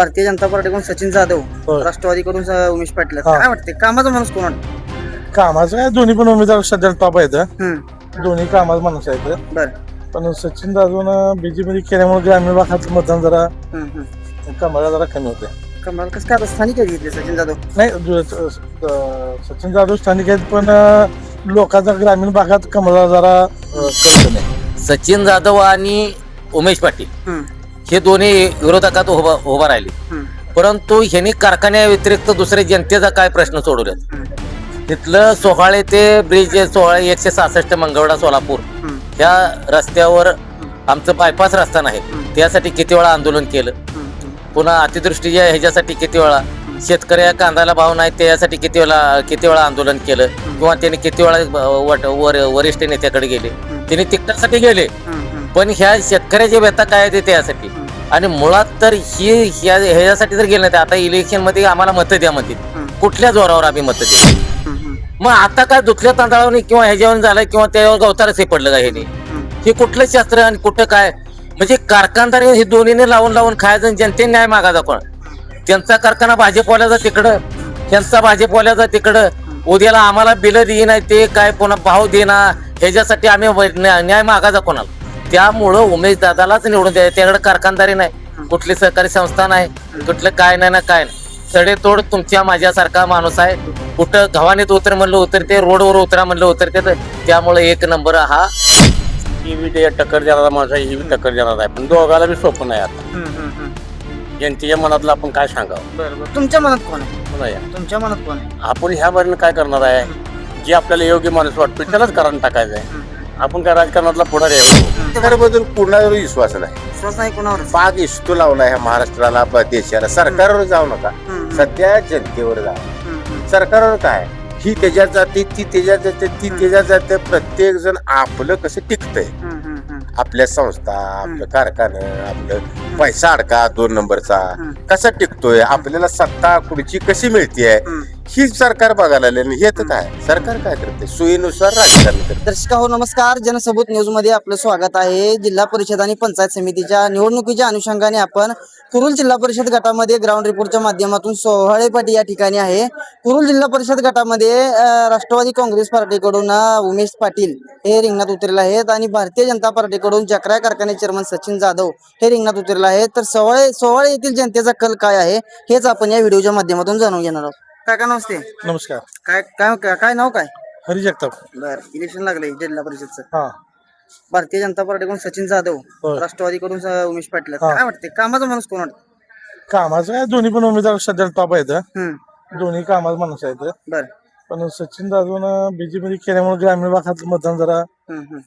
भारतीय जनता पार्टीकडून सचिन जाधव होय. राष्ट्रवादीकडून स- उमेश पाटील. हा. काय वाटते कामाचा माणूस कोण वाटतं? कामाचं काय? दोन्ही पण उमेदवार सध्या टॉप आहेत हम्म, दोन्ही कामाचं माणूस आहेत बर. पण सचिन जाधवनं बीजेपी केल्यामुळे ग्रामीण भागात मतदान जरा हम्म, हम्म. कमळा जरा कमी होते कमाल कसं काय आता स्थानिक आहे घेतले सचिन जाधव? नाही सचिन जाधव स्थानिक आहेत पण अं, लोकांचा ग्रामीण भागात कमळा जरा अं, कमी आहे सचिन जाधव आणि उमेश पाटील. हम्म, हे दोन्ही विरोधकात उभा उभा राहिले. परंतु ह्यांनी कारखान्या व्यतिरिक्त दुसरे जनतेचा काय प्रश्न सोडवलेत? हम्म, तिथलं सोहाळे ते ब्रिज सोहाळे एकशे सहासष्ट मंगळवाडा सोलापूर ह्या रस्त्यावर आमचं बायपास रस्ता नाही. त्यासाठी किती वेळा आंदोलन केलं. पुन्हा अतिदृष्टीच्या ह्याच्यासाठी किती वेळा? शेतकऱ्या कांद्याला भाव नाही त्यासाठी किती वेळा किती वेळा आंदोलन केलं? किंवा त्यांनी किती वेळा ब- वट- वर वरिष्ठ नेत्याकडे गेले? त्यांनी तिकटासाठी गेले. पण ह्या शेतकऱ्याची व्यथा काय ते त्यासाठी? आणि मुळात तर ही ह्या ह्याच्यासाठी जर गेलं नाही. तर आता इलेक्शनमध्ये आम्हाला मतं द्या म्हणतील. हम्म. कुठल्या जोरावर आम्ही मतं देऊ मग आता काय दुसऱ्या तांदळावर किंवा ह्याच्यावर झालं किंवा त्यावर गवतारच हे पडलं का ह्याने हम्म. हे कुठलं शास्त्र आणि कुठं काय? म्हणजे कारखानदार हे दोन्हीने लावून लावून खायचं आणि जनतेने न्याय मागायचा कोण? त्यांचा कारखाना भाजपवाल्याचा तिकडं. त्यांचा भाजपवाल्याचा तिकडं. उद्याला आम्हाला बिलं देईना ते काय पुन्हा भाव देना ह्याच्यासाठी आम्ही वै- न्या- न्याय मागायचा कोणाला? त्यामुळं उमेश दादालाच निवडून द्या. त्याकडे कारखानदारी नाही. कुठली सहकारी संस्था नाही. कुठलं काय नाही ना काय नाही. सडेतोड तुमच्या माझ्यासारखा माणूस आहे. कुठं गव्हाणीत उतर म्हणलं उतरते रोडवर उतरा म्हणलं उतरते तर त्यामुळे एक नंबर हा. ही बी ते टक्कर देणारा माणूस आहे ही बी टक्कर देणार आहे. पण दोघाला बी सोपं नाही आता. जनतेच्या मनातलं आपण काय सांगावं? तुमच्या मनात कोण आहे? या. तुमच्या मनात कोण आहे? आपण ह्या बारीनं काय करणार आहे? जे आपल्याला योग्य माणूस वाटतो त्यालाच कारण टाकायचं आहे. आपण काय राजकारणातला पुढारी आहे? सरकारबद्दल कुणावर विश्वास नाही. विश्वास नाही कोणावर? इस्तू लावला ह्या महाराष्ट्राला देशाला. सरकारवर जाऊ नका. हम्म, सध्या जनतेवर जा. हम्म. सरकारवर काय? ही त्याच्यात जाते ती त्याच्यात जाते ती त्याच्यात जाते. प्रत्येक जण आपलं कसं टिकतंय? हम्म, हम्म, हम्म. आपल्या संस्था आपलं कारखानं आपलं पैसा अडका दोन नंबरचा. कसा टिकतोय? आपल्याला सत्ता खुर्ची कशी मिळतीये. ही. सरकार बघायला लागले हे तर काय? सरकार काय करते? सोयीनुसार राजकारण करते. दर्शका हो नमस्कार. जनसबूत न्यूजमध्ये आपलं स्वागत आहे. जिल्हा परिषद आणि पंचायत समितीच्या निवडणुकीच्या अनुषंगाने आपण कुरुल जिल्हा परिषद गटामध्ये ग्राउंड रिपोर्टच्या माध्यमातून सोहळेपाटी या ठिकाणी आहे. कुरुल जिल्हा परिषद गटामध्ये अं, राष्ट्रवादी काँग्रेस पार्टीकडून अं, उमेश पाटील हे रिंगणात उतरले आहेत आणि भारतीय जनता पार्टीकडून चक्रा कारखाने चेअरमन सचिन जाधव हे रिंगणात उतरले आहेत तर सोहळे सोहळे येथील जनतेचा कल काय आहे हेच आपण या व्हिडिओच्या माध्यमातून जाणून घेणार आहोत. काका नमस्ते. नमस्कार. काय काय काय- काय नाव काय? हरी जगताप. बर इलेक्शन लागले जिल्हा परिषदचं. हा. भारतीय जनता पार्टीकडून सचिन जाधव होय. राष्ट्रवादीकडून स- उमेश पाटील. हा. काय वाटते कामाचा माणूस कोण वाटतं? कामाचं काय दोन्ही पण उमेदवार सध्या टॉप आहेत हम्म दोन्ही कामाचं माणूस आहेत. बर. पण सचिन जाधवनं बीजेपी केल्यामुळे ग्रामीण भागात मतदान जरा हम्म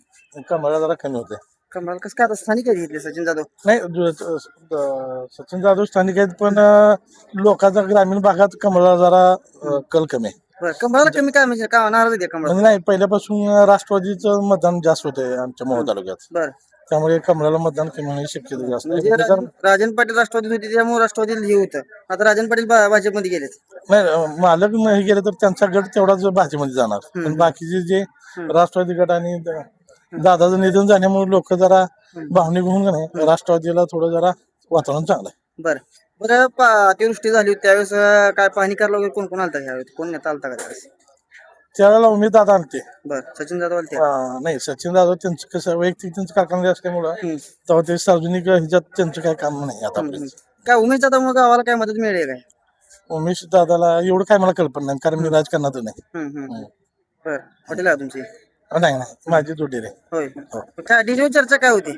जरा कमी होते कमळ कसं काय आता स्थानिक आहे घेतले सचिन जाधव? नाही जो- अं, सचिन जाधव स्थानिक आहेत पण अं, लोकांचा ग्रामीण भागात कमळा जरा अं, कल कमी आहे. बर कमळाला कमी काय म्हणजे का नाराज आहे कमळ? म्हणजे नाही पहिल्यापासून राष्ट्रवादीचं मतदान जास्त होते आमच्या मोह तालुक्यात. बर. त्यामुळे कमळाला मतदान कमी होण्याची शक्यता जास्त म्हणजे आहे राजन राजन पाटील राष्ट्रवादीत होते त्यामुळे राष्ट्रवादीत हे होतं. आता राजन पाटील भा- भाजपमध्ये गेलेत. नाही अं, मालक नाही गेले तर त्यांचा गट तेवढाच भाजपमध्ये जाणार. पण बाकीचे जे राष्ट्रवादी गट आणि द- दादाचं निधन झाल्यामुळे लोक जरा भावनिक होऊन का नाही राष्ट्रवादीला थोडं जरा वातावरण चांगलं आहे. बर. बरं पा- अतिवृष्टी झाली होती त्यावेळेस अं, काय पाहणी करायला वगैरे कोण कोण आलता ह्यावेळेस कोण नेता आलता का त्यावेळेस? त्यावेळेला उमेद दादा आणते बर सचिन जाधव आलते अं, नाही सचिन जाधव त्यांचं कसं वैयक्तिक त्यांचं कारखाना असल्यामुळं हम्म. तेव्हा ते सार्वजनिक ह्याच्यात त्यांचं काय काम नाही आतापर्यंत काय उमेश जाधव मग गावाला काय मदत मिळेल काय? उमेश दादाला एवढं काय मला कल्पना नाही कारण मी राजकारणात नाही हम्म, हम्म. बर हॉटेल आहे तुमची? नाही नाही. माझी जोडी रे. होय. काय डिजिटल चर्चा काय होती?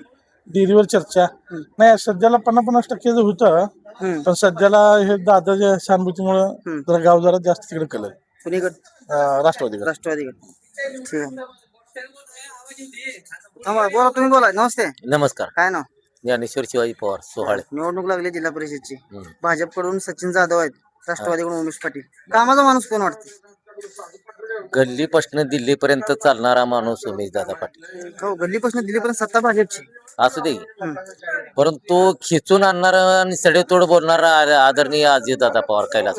डेअरीवर चर्चा? नाही सध्याला पन्नास पन्नास टक्के जे होतं हम्म. पण सध्याला हे दादाच्या सहानुभूतीमुळं. जरा गाव जरा जास्त तिकडे कुणीकडे? राष्ट्रवादीकडे. ठीक. आहे थांबा, बोला तुम्ही बोला. नमस्ते. नमस्कार. काय नाव? ज्ञानेश्वर शिवाजी पवार सोहाळे. निवडणूक लागली जिल्हा परिषदची. हम्म. भाजपकडून सचिन जाधव आहेत राष्ट्रवादीकडून उमेश पाटील. कामाचा माणूस कोण वाटते? गल्लीपासून दिल्लीपर्यंत चालणारा माणूस उमेश दादा पाटील. हो? गल्लीपासून दिल्लीपर्यंत सत्ता भाजपची? असू दे. परंतु खिचून आणणारा आणि सडेतोड बोलणारा आ- आदरणीय अजित दादा पवार कैलास.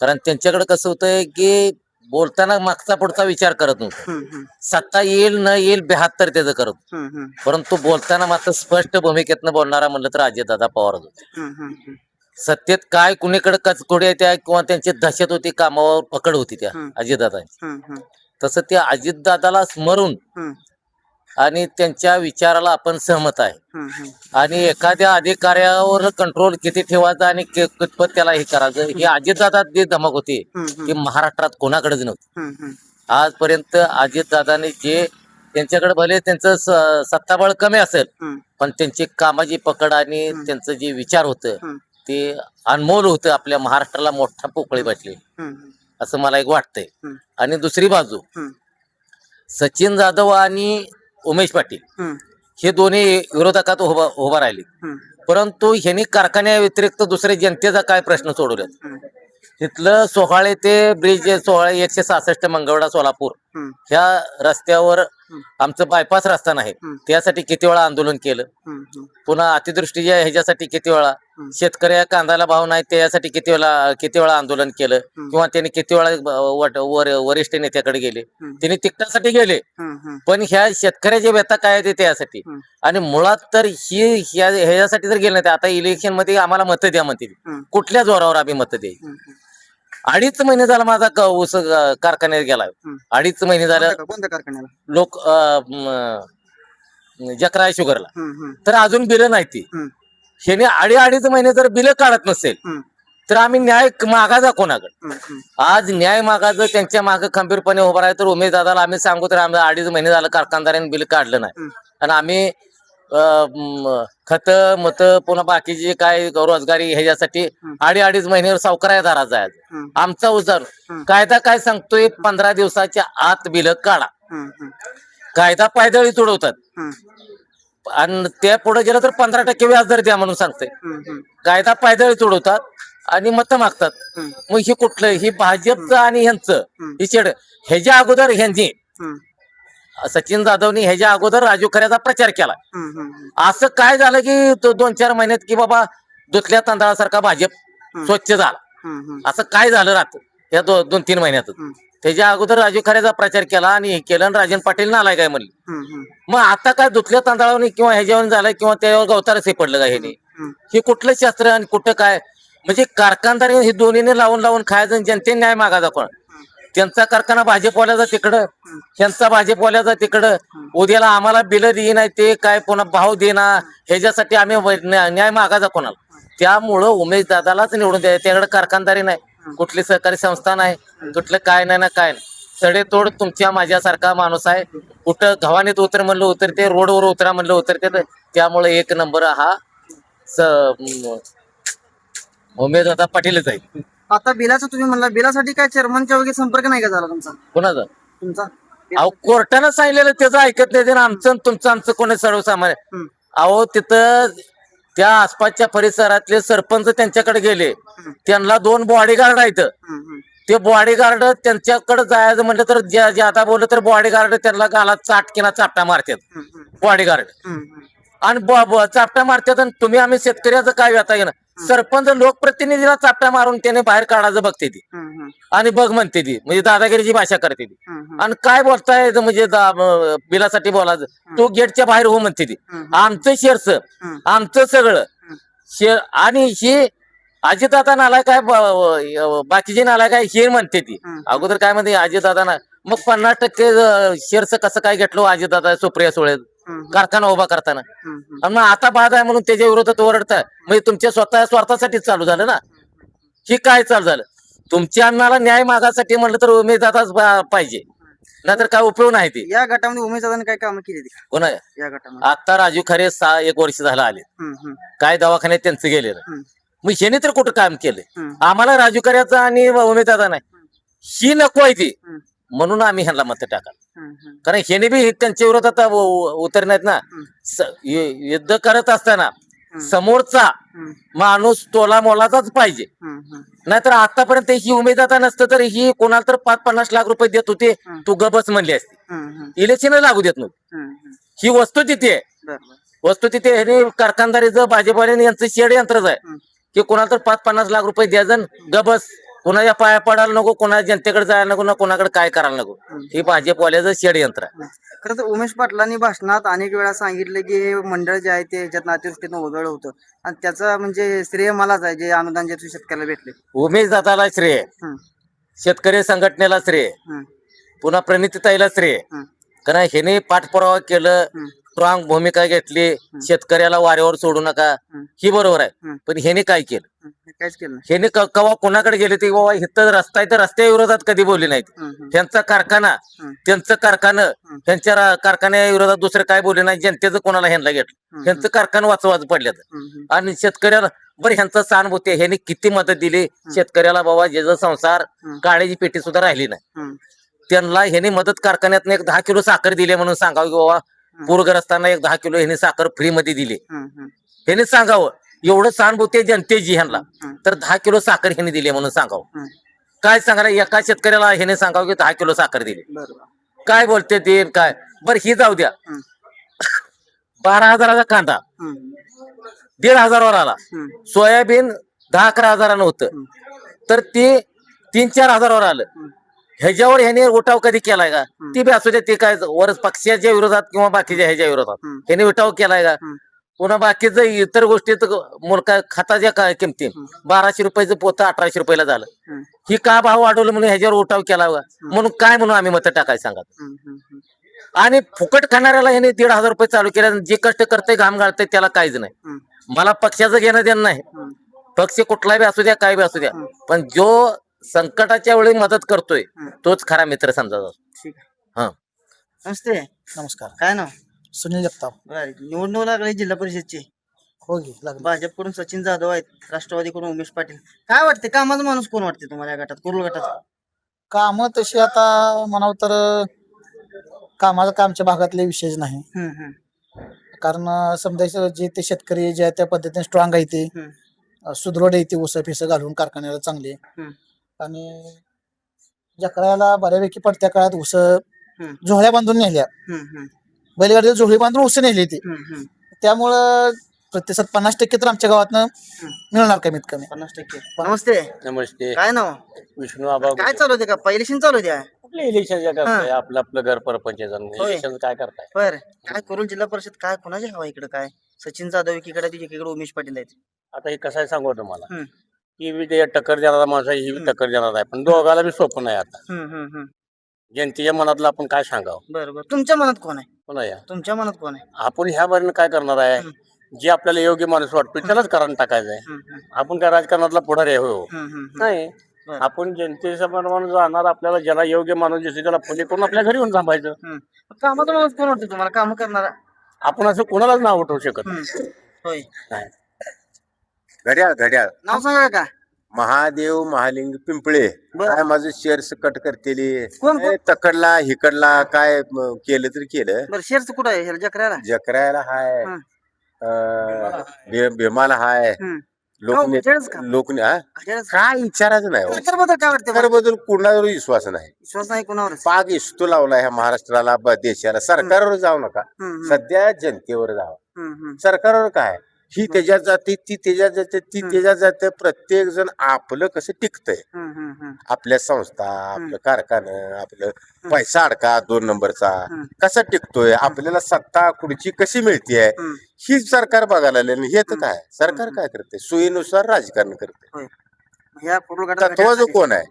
कारण त्यांच्याकडे कसं होतंय की बोलताना मागचा पुढचा विचार करत नव्हतो. सत्ता येईल न येईल बेहात्तर त्याचं करत होतो. परंतु बोलताना मात्र स्पष्ट भूमिकेतनं बोलणारा म्हणलं तर अजितदादा पवारच होते. सत्तेत काय कुणीकडे कचकोड्या त्या किंवा त्यांची दहशत होती कामावर पकड होती त्या हम्म. अजितदादांची तसं त्या अजितदादाला स्मरून आणि त्यांच्या विचाराला आपण सहमत आहे. आणि एखाद्या अधिकाऱ्यावर कंट्रोल किती ठेवायचं आणि कि- कितपत त्याला हे करायचं ही अजितदादा जी धमक होती ती महाराष्ट्रात कोणाकडेच नव्हती. आजपर्यंत अजितदादाने जे त्यांच्याकडे भले त्यांचं स- सत्ताबळ कमी असेल पण त्यांची कामाची पकड आणि त्यांचं जे विचार होतं. ते अनमोल होतं आपल्या महाराष्ट्राला मोठा पोकळी वाटली हम्म, असं मला एक वाटतंय. आणि दुसरी बाजू. सचिन जाधव आणि उमेश पाटील हे दोन्ही विरोधकात उभा उभा राहिले परंतु ह्यांनी कारखान्या व्यतिरिक्त दुसरे जनतेचा काय प्रश्न सोडवलेत तिथलं सोहाळे ते ब्रिज सोहाळे एकशे सहासष्ट मंगळवेढा सोलापूर ह्या रस्त्यावर. आमचं बायपास रस्ता नाही. त्यासाठी किती वेळा आंदोलन केलं. पुन्हा अतिदृष्टीच्या ह्याच्यासाठी किती वेळा. शेतकऱ्या कांद्याला भाव नाही त्यासाठी किती वेळा किती वेळा आंदोलन केलं. किंवा त्यांनी किती वेळा वरिष्ठ नेत्याकडे गेले. त्यांनी तिकटासाठी गेले. पण ह्या शेतकऱ्याची व्यथा काय ते त्यासाठी. आणि मुळात तर ही ह्या- ह्याच्यासाठी जर गेले नाही आता इलेक्शनमध्ये आम्हाला मतं द्या म्हणतील हम्म. कुठल्या जोरावर आम्ही मतं हम्म. अडीच महिने झाला माझा ऊस कारखान्यात गेला. अडीच महिने झालं कोणत्या कोणत्या कारखान्याला लोक जकराय शुगरला तर अजून बिलं नाही ती. ह्याने अडी अडीच महिने जर बिलं काढत नसेल. तर आम्ही न्याय मागायचा कोणाकडे. आज न्याय मागायचं त्यांच्या मागे खंबीरपणे उभा राहायचं तर उमेश दादाला आम्ही सांगू तर आम्ही अडीच महिने झालं कारखानदारांनी बिल काढलं नाही. आणि आम्ही खत मत पुन्हा बाकीचे काय रोजगारी ह्याच्यासाठी. अडी अडीच महिन्यावर सावकाराया जायचं हम्म, आमचा उजार. कायदा काय सांगतोय पंधरा दिवसाच्या आत बिल काढा कायदा पायदळी तुडवतात आणि त्या पुढे गेलं तर पंधरा टक्के व्याज दर द्या म्हणून हम्म, कायदा पायदळी तुडवतात आणि मतं मागतात. मग हे कुठलं? ही भाजपचं आणि ह्यांचं. ही छेड ह्याच्या अगोदर ह्यांनी. सचिन जाधवनी ह्याच्या अगोदर राजू खऱ्याचा प्रचार केला. असं काय झालं की तो दोन चार महिन्यात की बाबा दुधल्या तांदळासारखा भाजप. स्वच्छ झाला. असं काय झालं राहत? या दोन तीन महिन्यातच. हम्म. त्याच्या अगोदर राजू खऱ्याचा प्रचार केला आणि हे केलं आणि राजन पाटील नालाय काय म्हणले. मग आता काय दुधल्या तांदळावर किंवा ह्याच्यावर झालं किंवा त्यावर गवतारच हे पडलं का ह्याने? हम्म. हे कुठलं शास्त्र आणि कुठं काय? म्हणजे कारखानदार हे दोन्हीने लावून लावून खायचं आणि जनतेने न्याय मागायचा कोण? त्यांचा कारखाना भाजपवाल्याचा तिकडं त्यांचा भाजपवाल्याचा तिकडं. उद्याला आम्हाला बिलं देई नाही ते काय पुन्हा भाव देना ह्याच्यासाठी आम्ही न्याय मागायचा कोणाला? त्यामुळं उमेश दादालाच निवडून द्या. त्याकडे कारखानदारी नाही. कुठली सहकारी संस्था नाही कुठलं काय नाही ना काय नाही. सडेतोड तुमच्या माझ्यासारखा माणूस आहे. कुठं गव्हाणीत उतर म्हणलं उतरते रोडवर उतरा म्हणलं उतरते तर त्यामुळे एक नंबर हा उमेश दादा पाटीलच आहे. आता बिलाचं तुम्ही म्हणला बिलासाठी काय चेअरमनच्या वगैरे संपर्क नाही का झाला तुमचा? कोणाचा? तुमचा? अहो कोर्टानं सांगितलेलं त्याचं ऐकत नाही आमचं तुमचं आमचं कोणी सर्वसामान्य. अहो तिथं त्या आसपासच्या परिसरातले सरपंच त्यांच्याकडे गेले. त्यांना दोन बॉडीगार्ड आहेत. ते बॉडीगार्ड त्यांच्याकडे जायचं म्हटलं तर ज्या ज्यादा बोललं तर बॉडीगार्ड त्यांना गाला चाटकिना चापटा मारतात. बॉडीगार्ड. आणि चापटा मारतात आणि तुम्ही आम्ही शेतकऱ्याचं काय व्यथा घेणं सरपंच लोकप्रतिनिधीला चापटा मारून त्याने बाहेर काढायचं बघते ती. आणि बघ म्हणते ती. म्हणजे दादागिरीची भाषा करते ती. आणि काय बोलताय म्हणजे बिलासाठी बोलायचं. तो गेटच्या बाहेर हो म्हणते ती. आमचं शेअरच हम्म. आमचं सगळं. शेअर आणि ही अजितदादा नालाय काय बाकीचे नालाय काय हे म्हणते ती. अगोदर काय म्हणते अजितदादा ना मग पन्नास टक्के शेअरचं कसं काय घेतलो अजितदादा सुप्रिया सुळे? कारखाना उभा करताना. आणि मग आता बाद आहे म्हणून त्याच्या विरोधात ओरडताय. म्हणजे तुमच्या स्वतः स्वार्थासाठीच चालू झालं ना? हे काय चालू झालं? तुमच्या अन्नाला न्याय मागासाठी म्हणलं तर उमेदवारच पाहिजे. नाहीतर काय उपयोग नाही ते. या गटामध्ये उमेश दादाने काय कामं केली ती? कोणा या गटामध्ये. आता राजू खरे सहा एक वर्ष झालं आले. हम्म, हम्म, काय दवाखान्यात त्यांचं गेलेलं. हम्म. मग ह्याने तर कुठं काम हम्म. आम्हाला राजू खऱ्याचं आणि उमेदवार नाही ही नको आहे ती. हम्म. म्हणून आम्ही ह्यांना मत टाकाल कारण ह्याने बी त्यांच्या विरोधात उ- उतरण्यात ना हम्म. स- यु- युद्ध करत असताना. समोरचा माणूस तोला मोलाचाच पाहिजे नाहीतर आतापर्यंत ही उमेदवार नसतं तर ही कोणाला तर पाच पन्नास लाख रुपये देत होते. तू गबस म्हणली असती इलेक्शन लागू देत नव्हती. ही वस्तू तिथे आहे. वस्तू तिथे ह्याने कारखानदारीचं भाजपवाल्याने यांचं शेड यंत्रच आहे. की कोणाला तर पाच पन्नास लाख रुपये द्यायचं गबस कोणाच्या पाया पडायला नको कोणा जनतेकडे जायला नको ना कोणाकडे काय करायला नको. हे भाजपवाल्याचं षडयंत्र आहे. खरं तर उमेश पाटलांनी भाषणात अनेक वेळा सांगितलं की हे मंडळ जे आहे ते ह्याच्यात नातेवाईकातून उजळ होतं. आणि त्याचं म्हणजे श्रेय मलाच आहे जे अनुदान जे शेतकऱ्याला भेटले. उमेश दादाला श्रेय शेतकरी संघटनेला श्रेय पुन्हा प्रणितीताईला श्रेय कारण ह्याने पाठपुरावा केलं. स्ट्रॉंग भूमिका घेतली शेतकऱ्याला वाऱ्यावर सोडू नका. ही बरोबर आहे. पण ह्याने काय केलं? काहीच केलं नाही. ह्याने क- कवा कोणाकडे गेले ते बाबा इथं रस्ता आहे तर रस्त्या विरोधात कधी बोलले नाहीत. त्यांचा कारखाना. त्यांचं कारखानं त्यांच्या रा- कारखान्या विरोधात दुसरं काय बोलले नाही जनतेचं कोणाला ह्यांना घेतलं? ह्यांचं कारखाना वाचवाच पडल्यात. आणि शेतकऱ्याला बरं ह्यांचं सहानुभूती आहे. ह्यांनी किती मदत दिली? शेतकऱ्याला बाबा ज्याचा संसार. काळ्याची पेटी सुद्धा राहिली नाही. त्यांना ह्याने मदत कारखान्यात एक दहा किलो साखर दिली म्हणून सांगावं की बाबा पूरग्रस्तांना एक दहा किलो ह्याने साखर फ्री मध्ये दिली हम्म, ह्याने सांगावं एवढं सहानुभूती आहे जनतेची ह्यांना. तर दहा किलो साखर ह्याने दिली म्हणून सांगावं. काय सांगायला एका शेतकऱ्याला ह्याने सांगावं की दहा किलो साखर दिली. काय बोलते ते काय? बरं ही जाऊ द्या. बारा हजाराचा कांदा. दीड हजारावर आला. सोयाबीन दहा अकरा हजारानं होतं. तर ते तीन चार हजारावर आलं. ह्याच्यावर ह्याने उठाव कधी केलाय का? ती बी असू दे ते काय वर पक्षाच्या विरोधात किंवा बाकीच्या ह्याच्या विरोधात. ह्याने उठाव केलाय का. पुन्हा बाकीचं इतर गोष्टी मुलका खताच्या काय किमती बाराशे रुपयाचं पोतं अठराशे रुपयाला झालं. ही का भाव वाढवलं म्हणून ह्याच्यावर उठाव केला का म्हणून काय म्हणून आम्ही मत टाकायला सांगा? हम्म, हम्म, हम्म, आणि फुकट खाणाऱ्याला ह्याने दीड हजार रुपये चालू केले जे कष्ट करते घाम घालते त्याला काहीच नाही. मला पक्षाचं घेणं देणं नाही. पक्ष कुठला बी असू द्या काय बी असू द्या. पण जो संकटाच्या वेळी मदत करतोय तोच खरा मित्र समजा. जातो. ठीक आहे. हा. नमस्ते. नमस्कार. काय नाव? सुनील जगताप. निवडणूक लागली जिल्हा परिषदची. हो गे लागले. भाजपकडून सचिन जाधव आहेत राष्ट्रवादीकडून उमेश पाटील. काय वाटते कामाचा माणूस कोण वाटते तुम्हाला या गटात कुरुल गटात? काम तशी आता म्हणावं तर कामाचं का आमच्या भागातले विशेष नाही. हम्म, हम्म, कारण अं, समजा जे ते शेतकरी जे आहे त्या पद्धतीने स्ट्रॉंग आहे ते. हम्म, अं, सुदृढ आहे ते ऊस फिस घालून कारखान्याला चांगले. हम्म. आणि जकराला बऱ्यापैकी पडत्या काळात हम्म. झोळ्या बांधून नेल्या. हम्म, हम्म, बैलगाडीला झोळी बांधून ऊस नेली ती. त्यामुळं प्रतिसाद पन्नास टक्के तर आमच्या गावातनं मिळणार कमीत कमी. पन्नास टक्के. नमस्ते. नमस्ते. काय नाव? विष्णू आबा काय चालू होते का? पहिली शिन चालू होत्या कुठले इलेक्शन करताय आपलं आपलं घर परपंच. इलेक्शन काय करताय? बर काय कुरुल जिल्हा परिषद काय? कोणाची हवा इकडे काय? सचिन जाधव एकीकडे तुझ्या एकीकडे उमेश पाटील आहेत. आता हे कसं आहे सांगू तुम्हाला. ही बी ते टक्कर देणारा माणूस आहे ही बी टक्कर देणार आहे. पण दोघाला बी सोपं नाही आता. जनतेच्या मनातलं आपण काय सांगावं? बरं बरं. तुमच्या मनात कोण आहे? पुन्हा या? तुमच्या मनात कोण आहे? आपण ह्या बारीनं काय करणार आहे? जे आपल्याला योग्य माणूस वाटतो त्यालाच कारण टाकायचं आहे. हम्म, हम्म, आपण काय राजकारणातला पुढारी आहे हो. हम्म, हम्म, हम्म. नाही. बरं. आपण जनतेच्या प्रमाणे जाणार आपल्याला ज्याला योग्य माणूस दिसतो त्याला फुले करून आपल्या घरी येऊन थांबायचं. हम्म. कामाचा माणूस कोण वाटतं तुम्हाला? काम करणारा? आपण असं कोणालाच नाव उठवू शकत नाही. हम्म. होय. नाही. घड्याळ घड्याळ. नाव सांगा का? महादेव महालिंग पिंपळे. बरं. काय माझं शेअर्स कट करतेली? कोण- कोण? ए, तकडला हिकडला काय म, केलं तर केलं. बरं शेअरचं कुठं आहे? ह्याला जकराला जकरायला हाय. हं. अं, भे- भीमाला हाय. लोक का? काय विचारायचं नाही हो. सरकारबद्दल काय वाटतं बरं? सरकारबद्दल कुणावर विश्वास नाही. विश्वास नाही कोणावर पाक इस्तू लावला ह्या महाराष्ट्राला ब- देशाला. सरकारवर जाऊ नका. सध्या जनतेवर जावं. सरकारवर काय? ही त्याच्यात जाते ती त्याच्यात जाते ती त्याच्यात जाते. प्रत्येक जण आपलं कसं टिकतंय? आपल्या संस्था आपलं कारखानं आपलं पैसा अडका दोन नंबरचा. कसा टिकतोय? आपल्याला सत्ता खुर्ची कशी मिळतीये? ही सरकार बघायला आले हे तर काय? सरकार काय करते? सोयीनुसार राजकारण करते. तत्वाचं कोण आहे?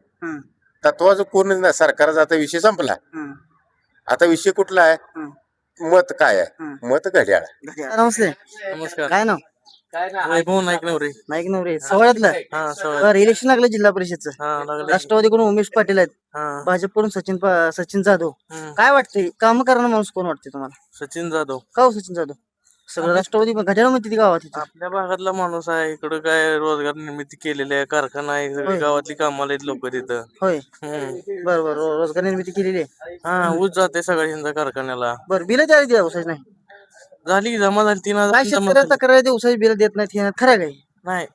तत्वाचं कोण नाही. सरकारचा आता विषय संपला. आता विषय कुठला आहे. मत काय आहे. मत घड्याळ. घड्याळ. नमस्ते. नमस्कार. काय नाव? वैभव नाईक नवरे. नाईक नवरे. सवळ्यातलं हा बरं इलेक्शन लागलं जिल्हा परिषदचं. हा लागले. राष्ट्रवादीकडून उमेश पाटील आहेत. हा. भाजपकडून सचिन पा- सचिन जाधव. हम्म. काय वाटतंय? काम करणारा माणूस कोण वाटते तुम्हाला? सचिन जाधव. का हो सचिन जाधव? सगळं राष्ट्रवादी घड्याळ म्हणते ती गावात इथं. आपल्या भागातला माणूस आहे. इकडं काय रोजगार निर्मिती केलेली आहे. कारखाना आहे. सगळी गावातली कामाला आहेत लोक तिथं. होय. हम्म. बरं बरं. रो- रोजगार निर्मिती केलेली आहे. हा ऊस जाते सगळ्यांचा कारखान्याला. बरं बिल द्यावी द्या उसाच नाही. झाली जमा झाली तीन काय हजार जमा शेतकऱ्याला झाली. तक्रार उसाची बिल देत नाहीत हे खरं काय नाही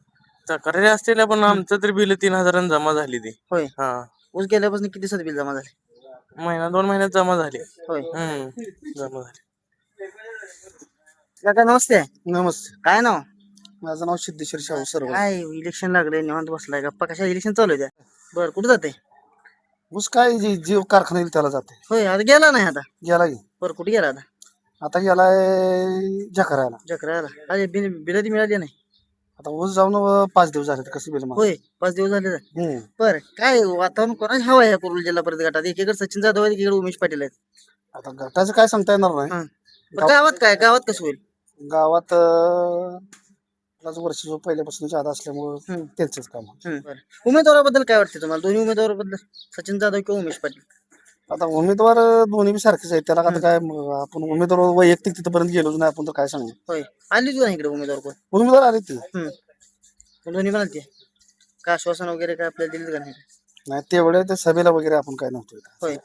तक्रारी असतील पण आमचं तरी बिल तीन हजारांनी जमा झाली ती. होय. हा. ऊस गेल्यापासून किती दिवसात बिल जमा झाले? महिना दोन महिन्यात जमा झाली. होय. हम्म जमा झाली. काका नमस्ते. नमस्ते. काय नाव? माझं नाव सिद्धेश्वर शाहू सर्व काय इलेक्शन लागले निवांत बसलाय गप्पा. कशा इलेक्शन चालू आहे त्या? बर कुठे जाते ऊस काय जी जीव कारखाना येईल त्याला जाते होय आता गेला नाही आता? गेला की. बर कुठे गेला आता? आता गेलाय जखरायला. जकराला अरे बिन बिलाती मिळाली नाही. आता ऊस जाऊन अं, पाच दिवस झाले कसं बिल होय पाच दिवस झाले. बर काय वातावरण कोणाच हवा आहे कुरुल जिल्हा परिषद गटात एकीकडे सचिन जाधव आहेत एकीकडे उमेश पाटील आहेत. आता गटाचं काय सांगता येणार नाही. हा. बरं, गावात काय? गावात कसं होईल? गावात अं, बराच वर्ष जो पहिल्यापासून जादा असल्यामुळं हम्म. त्यांचंच काम बरं. उमेदवाराबद्दल काय वाटते तुम्हाला? दोन्ही उमेदवाराबद्दल सचिन जाधव किंवा उमेश पाटील? आता उमेदवार दोन्ही बी सारखेच आहेत. त्याला आता काय म, आपण उमेदवार वैयक्तिक तिथपर्यंत गेलोच नाही आपण तर काय सांगू? होय. आली तुझा इकडे उमेदवार कोण? उमेदवार आले ते. हम्म. मग दोन्ही म्हणाल ते काय आश्वासन वगैरे काय आपल्याला दिलं का नाही? नाही तेवढे ते सभेला वगैरे आपण काय नव्हतो होय.